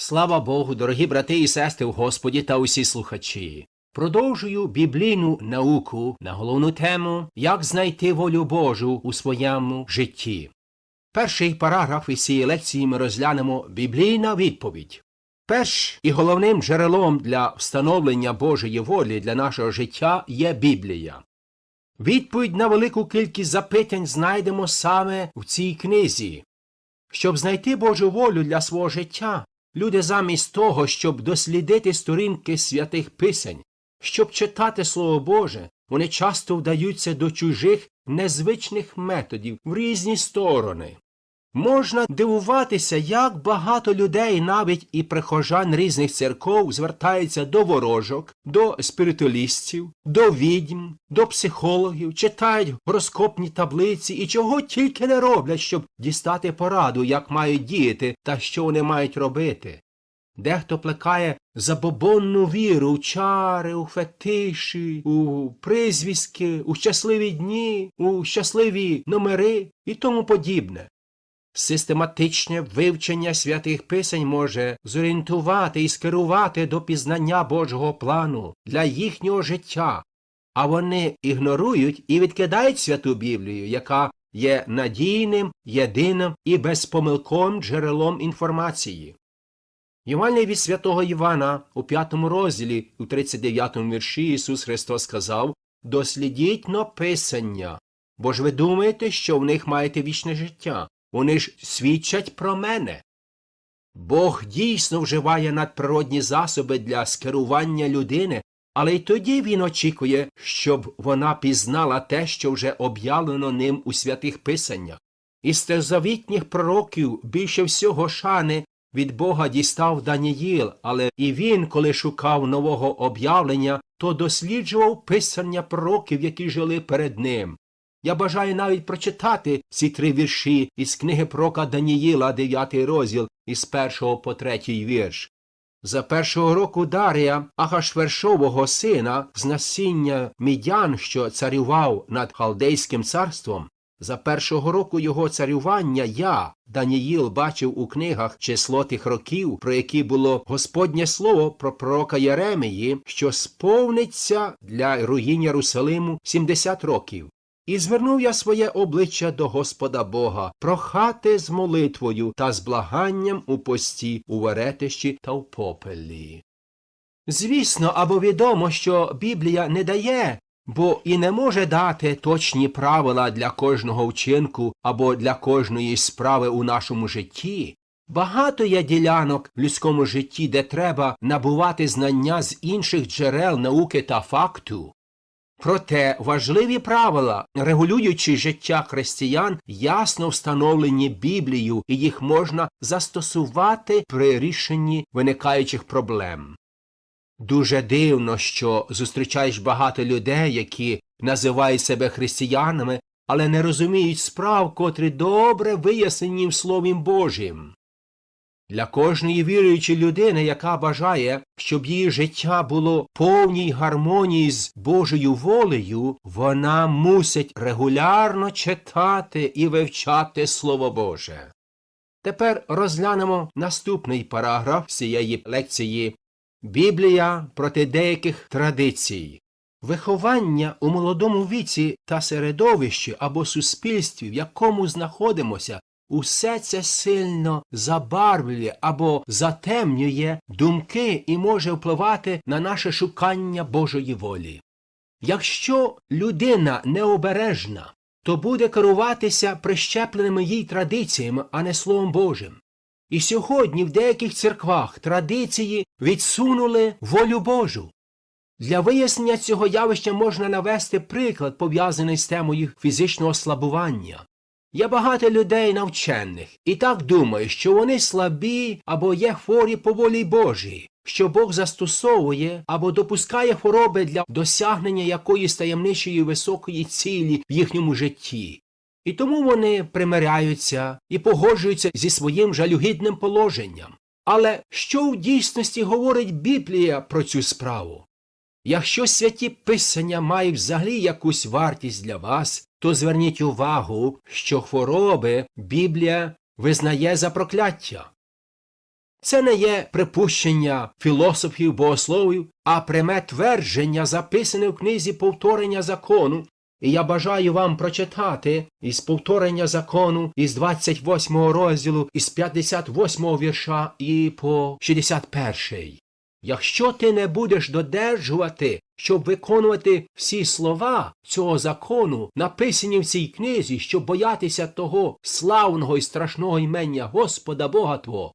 Слава Богу, дорогі брати і сестри в Господі та усі слухачі. Продовжую біблійну науку на головну тему Як знайти волю Божу у своєму житті. Перший параграф із цієї лекції ми розглянемо біблійна відповідь. Перш і головним джерелом для встановлення Божої волі для нашого життя є Біблія. Відповідь на велику кількість запитань знайдемо саме в цій книзі. Щоб знайти Божу волю для свого життя, люди замість того, щоб дослідити сторінки святих писань, щоб читати Слово Боже, вони часто вдаються до чужих незвичних методів в різні сторони. Можна дивуватися, як багато людей, навіть і прихожан різних церков, звертаються до ворожок, до спіритуалістів, до відьм, до психологів, читають гороскопні таблиці і чого тільки не роблять, щоб дістати пораду, як мають діяти та що вони мають робити. Дехто плекає забобонну віру у чари, у фетиші, у призвіски, у щасливі дні, у щасливі номери і тому подібне. Систематичне вивчення святих писань може зорієнтувати і скерувати до пізнання Божого плану для їхнього життя, а вони ігнорують і відкидають святу Біблію, яка є надійним, єдиним і безпомилковим джерелом інформації. Євангеліє від святого Івана у п'ятому розділі, у 39 вірші Ісус Христос сказав Дослідіть но Писання, бо ж ви думаєте, що в них маєте вічне життя. Вони ж свідчать про мене. Бог дійсно вживає надприродні засоби для скерування людини, але й тоді він очікує, щоб вона пізнала те, що вже об'явлено ним у святих писаннях. Із старозавітніх пророків більше всього шани від Бога дістав Даніїл, але і він, коли шукав нового об'явлення, то досліджував писання пророків, які жили перед ним. Я бажаю навіть прочитати ці три вірші із книги Прока Даніїла, 9 розділ, із першого по третій вірш. За першого року Дарія, Ахашвершового сина, з насіння мідян, що царював над Халдейським царством, за першого року його царювання я, Даніїл, бачив у книгах число тих років, про які було Господнє слово про пророка Єремії, що сповниться для руїн Єрусалиму 70 років. І звернув я своє обличчя до Господа Бога, прохати з молитвою та з благанням у пості, у веретищі та в попелі. Звісно, або відомо, що Біблія не дає, бо і не може дати точні правила для кожного вчинку або для кожної справи у нашому житті. Багато є ділянок в людському житті, де треба набувати знання з інших джерел науки та факту. Проте важливі правила, регулюючи життя християн, ясно встановлені Біблією, і їх можна застосувати при рішенні виникаючих проблем. Дуже дивно, що зустрічаєш багато людей, які називають себе християнами, але не розуміють справ, котрі добре вияснені в Слові Божім. Для кожної віруючої людини, яка бажає, щоб її життя було повній гармонії з Божою волею, вона мусить регулярно читати і вивчати Слово Боже. Тепер розглянемо наступний параграф цієї лекції Біблія проти деяких традицій. Виховання у молодому віці та середовищі або суспільстві, в якому знаходимося, Усе це сильно забарвлює або затемнює думки і може впливати на наше шукання Божої волі. Якщо людина необережна, то буде керуватися прищепленими їй традиціями, а не Словом Божим. І сьогодні в деяких церквах традиції відсунули волю Божу. Для вияснення цього явища можна навести приклад, пов'язаний з темою фізичного слабування. Є багато людей навчених і так думають, що вони слабі або є хворі по волі Божій, що Бог застосовує або допускає хвороби для досягнення якоїсь таємничої високої цілі в їхньому житті. І тому вони примиряються і погоджуються зі своїм жалюгідним положенням. Але що в дійсності говорить Біблія про цю справу? Якщо святі писання мають взагалі якусь вартість для вас, то зверніть увагу, що хвороби Біблія визнає за прокляття. Це не є припущення філософів богословів, а пряме твердження, записане в книзі повторення закону. І я бажаю вам прочитати із повторення закону із 28 розділу, із 58 вірша і по 61. Якщо ти не будеш додержувати, щоб виконувати всі слова цього закону, написані в цій книзі, щоб боятися того славного і страшного імення Господа Бога Твого,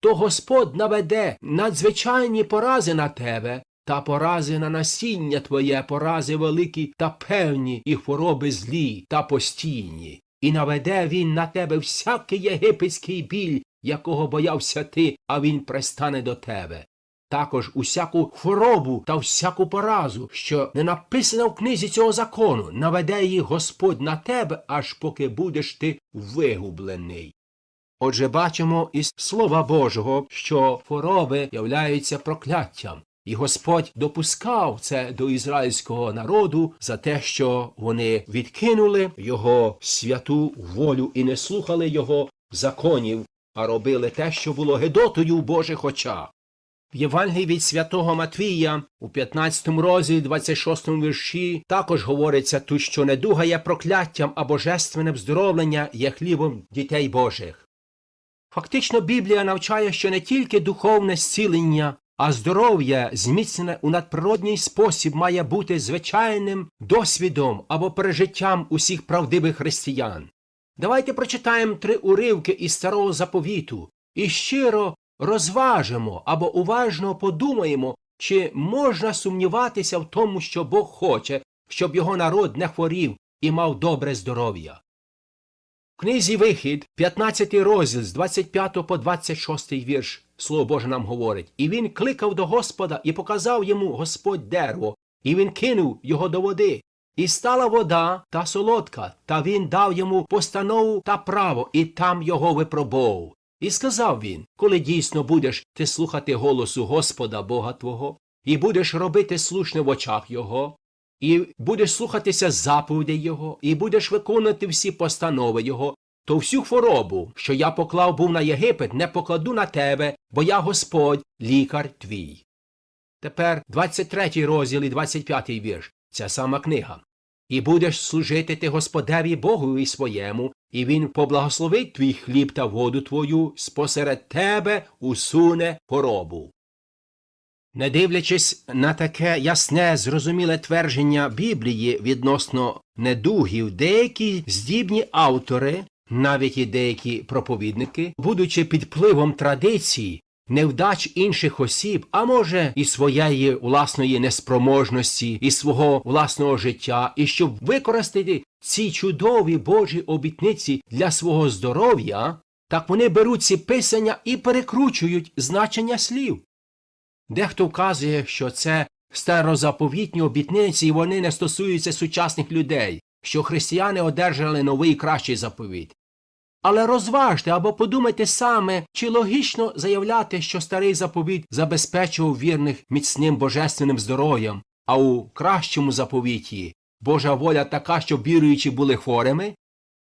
то Господь наведе надзвичайні порази на тебе, та порази на насіння твоє, порази великі та певні, і хвороби злі та постійні. І наведе він на тебе всякий єгипетський біль, якого боявся ти, а він пристане до тебе. Також усяку хворобу та всяку поразу, що не написана в книзі цього закону, наведе її Господь на тебе, аж поки будеш ти вигублений. Отже, бачимо із Слова Божого, що хвороби являються прокляттям, і Господь допускав це до ізраїльського народу за те, що вони відкинули його святу волю і не слухали його законів, а робили те, що було гедотою в Божих очах. Євангелії від святого Матвія у 15 розділі 26 вірші також говориться тут, що недуга є прокляттям, а божественне вздоровлення є хлібом дітей Божих. Фактично Біблія навчає, що не тільки духовне зцілення, а здоров'я, зміцнене у надприродній спосіб, має бути звичайним досвідом або пережиттям усіх правдивих християн. Давайте прочитаємо три уривки із старого заповіту і щиро розважимо або уважно подумаємо, чи можна сумніватися в тому, що Бог хоче, щоб його народ не хворів і мав добре здоров'я. В книзі Вихід, 15 розділ з 25 по 26 вірш, Слово Боже нам говорить, і він кликав до Господа і показав йому Господь дерево, і він кинув його до води. І стала вода та солодка, та він дав йому постанову та право, і там його випробовував. І сказав він, коли дійсно будеш ти слухати голосу Господа Бога Твого, і будеш робити слушне в очах Його, і будеш слухатися заповідей Його, і будеш виконувати всі постанови Його, то всю хворобу, що я поклав був на Єгипет, не покладу на тебе, бо я Господь, лікар твій. Тепер 23 розділ і 25 вірш, ця сама книга. І будеш служити ти Господеві Богові своєму, і він поблагословить твій хліб та воду твою, спосеред тебе усуне хоробу. Не дивлячись на таке ясне, зрозуміле твердження Біблії відносно недугів, деякі здібні автори, навіть і деякі проповідники, будучи під впливом традицій, невдач інших осіб, а може і своєї власної неспроможності, і свого власного життя, і щоб використати ці чудові Божі обітниці для свого здоров'я, так вони беруть ці писання і перекручують значення слів. Дехто вказує, що це старозаповітні обітниці, і вони не стосуються сучасних людей, що християни одержали новий кращий заповіт. Але розважте або подумайте саме, чи логічно заявляти, що старий заповіт забезпечував вірних міцним божественним здоров'ям, а у кращому заповіті Божа воля така, щоб віруючі були хворими?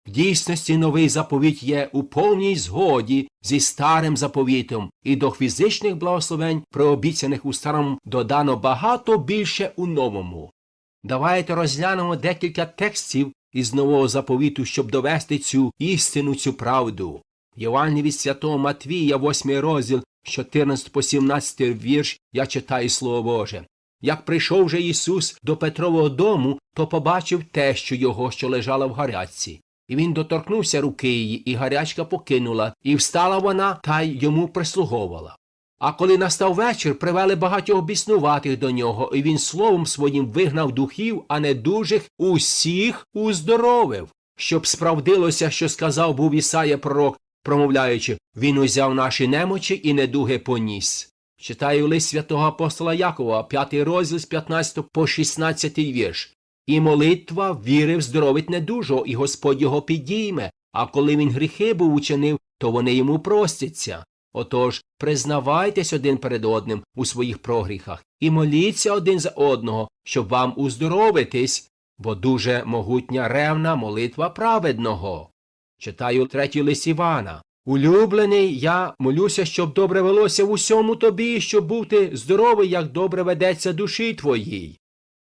В дійсності новий заповіт є у повній згоді зі старим заповітом, і до фізичних благословень, прообіцяних у старому, додано багато більше у новому. Давайте розглянемо декілька текстів із нового заповіту, щоб довести цю істину, цю правду. Євангелії від святого Матвія, 8 розділ, з 14 по 17 вірш, я читаю Слово Боже. Як прийшов же Ісус до Петрового дому, то побачив те, що його, що лежала в гарячці. І він доторкнувся руки її, і гарячка покинула, і встала вона та й йому прислуговувала. А коли настав вечір, привели багатьох біснуватих до нього, і він словом своїм вигнав духів, а недужих усіх уздоровив, щоб справдилося, що сказав був Ісая пророк, промовляючи Він узяв наші немочі і недуги поніс. Читаю лист святого апостола Якова, 5 розділ з 15 по 16 вірш. І молитва віри вздоровить недужого, і Господь його підійме, а коли він гріхи був учинив, то вони йому простяться. Отож, признавайтесь один перед одним у своїх прогріхах і моліться один за одного, щоб вам уздоровитись, бо дуже могутня ревна молитва праведного. Читаю третій лист Івана, Улюблений, я молюся, щоб добре велося в усьому тобі, щоб бути здоровий, як добре ведеться душі твоїй.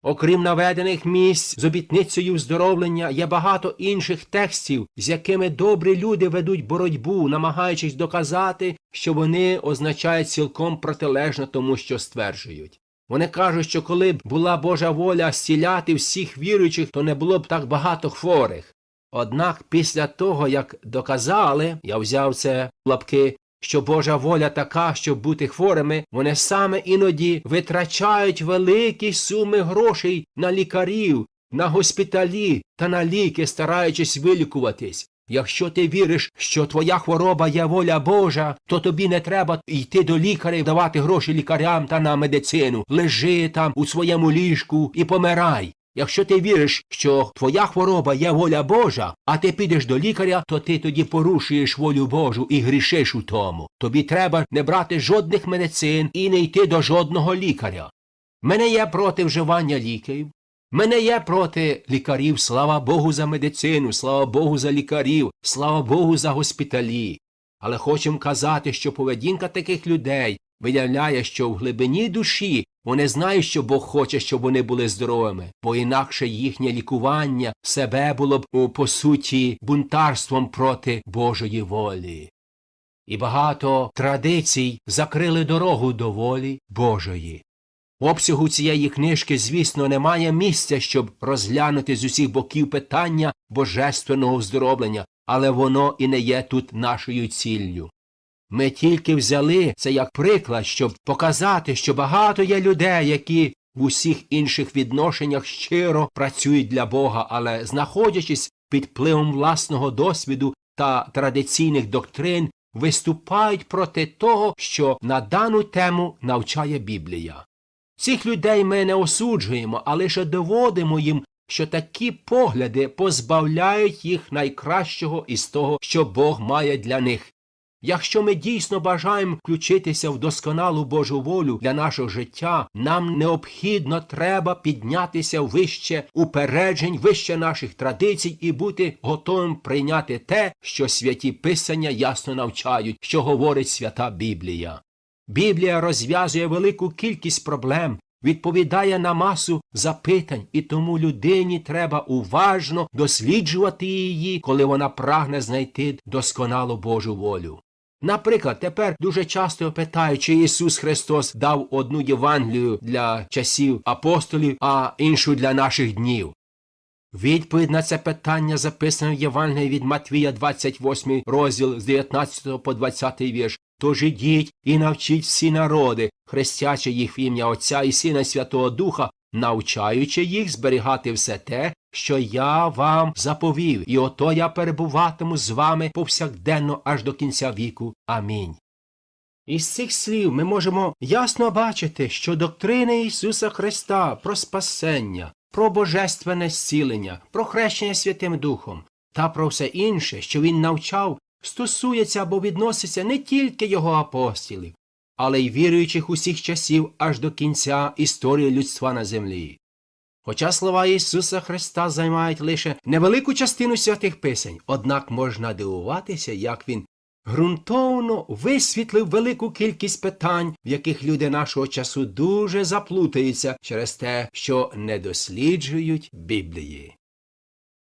Окрім наведених місць з обітницею вздоровлення, є багато інших текстів, з якими добрі люди ведуть боротьбу, намагаючись доказати, що вони означають цілком протилежно тому, що стверджують. Вони кажуть, що коли б була Божа воля зціляти всіх віруючих, то не було б так багато хворих. Однак після того, як доказали, я взяв це в лапки, що Божа воля така, щоб бути хворими, вони саме іноді витрачають великі суми грошей на лікарів, на госпіталі та на ліки, стараючись вилікуватись. Якщо ти віриш, що твоя хвороба є воля Божа, то тобі не треба йти до лікаря і давати гроші лікарям та на медицину. Лежи там у своєму ліжку і помирай. Якщо ти віриш, що твоя хвороба є воля Божа, а ти підеш до лікаря, то ти тоді порушуєш волю Божу і грішиш у тому. Тобі треба не брати жодних медицин і не йти до жодного лікаря. Мене є проти вживання ліків. Мене є проти лікарів, слава Богу, за медицину, слава Богу за лікарів, слава Богу за госпіталі. Але хочемо казати, що поведінка таких людей виявляє, що в глибині душі вони знають, що Бог хоче, щоб вони були здоровими, бо інакше їхнє лікування себе було б по суті бунтарством проти Божої волі. І багато традицій закрили дорогу до волі Божої. Обсягу цієї книжки, звісно, немає місця, щоб розглянути з усіх боків питання божественного оздоровлення, але воно і не є тут нашою ціллю. Ми тільки взяли це як приклад, щоб показати, що багато є людей, які в усіх інших відношеннях щиро працюють для Бога, але, знаходячись під впливом власного досвіду та традиційних доктрин, виступають проти того, що на дану тему навчає Біблія. Цих людей ми не осуджуємо, а лише доводимо їм, що такі погляди позбавляють їх найкращого із того, що Бог має для них. Якщо ми дійсно бажаємо включитися в досконалу Божу волю для нашого життя, нам необхідно треба піднятися вище упереджень, вище наших традицій і бути готовим прийняти те, що святі писання ясно навчають, що говорить свята Біблія. Біблія розв'язує велику кількість проблем, відповідає на масу запитань, і тому людині треба уважно досліджувати її, коли вона прагне знайти досконалу Божу волю. Наприклад, тепер дуже часто питають, чи Ісус Христос дав одну Євангелію для часів апостолів, а іншу для наших днів. Відповідь на це питання записано в Євангелії від Матвія 28 розділ з 19 по 20 вірш. Тож ідіть і навчіть всі народи, хрестячи їх в ім'я Отця і Сина і Святого Духа, навчаючи їх зберігати все те, що я вам заповів, і ото я перебуватиму з вами повсякденно аж до кінця віку. Амінь. Із цих слів ми можемо ясно бачити, що доктрини Ісуса Христа про спасення, про божественне зцілення, про хрещення Святим Духом та про все інше, що Він навчав, стосується або відноситься не тільки його апостолів, але й віруючих усіх часів аж до кінця історії людства на землі. Хоча слова Ісуса Христа займають лише невелику частину святих писань, однак можна дивуватися, як він ґрунтовно висвітлив велику кількість питань, в яких люди нашого часу дуже заплутаються через те, що не досліджують Біблії.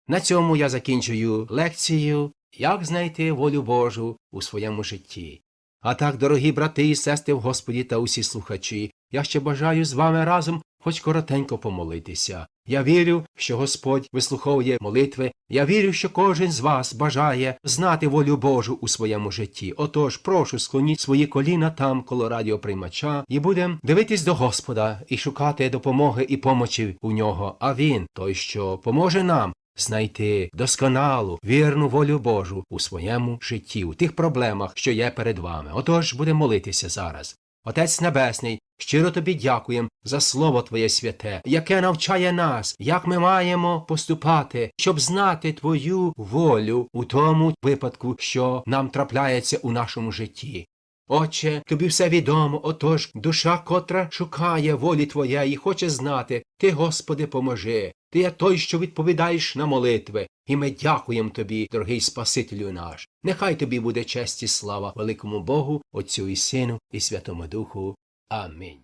На цьому я закінчую лекцію Як знайти волю Божу у своєму житті. А так, дорогі брати і сестри в Господі та усі слухачі, я ще бажаю з вами разом хоч коротенько помолитися. Я вірю, що Господь вислуховує молитви. Я вірю, що кожен з вас бажає знати волю Божу у своєму житті. Отож, прошу, склоніть свої коліна там коло радіоприймача, і будемо дивитись до Господа і шукати допомоги і помочі у нього. А він, той, що поможе нам. Знайти досконалу, вірну волю Божу у своєму житті, у тих проблемах, що є перед вами. Отож будемо молитися зараз. Отець Небесний, щиро тобі дякуємо за Слово Твоє святе, яке навчає нас, як ми маємо поступати, щоб знати Твою волю у тому випадку, що нам трапляється у нашому житті. Отче, тобі все відомо, отож душа, котра шукає волі Твоєї, хоче знати, Ти, Господи, поможи. Ти є той, що відповідаєш на молитви, і ми дякуємо тобі, дорогий Спасителю наш. Нехай тобі буде честь і слава великому Богу, Отцю і Сину, і Святому Духу. Амінь.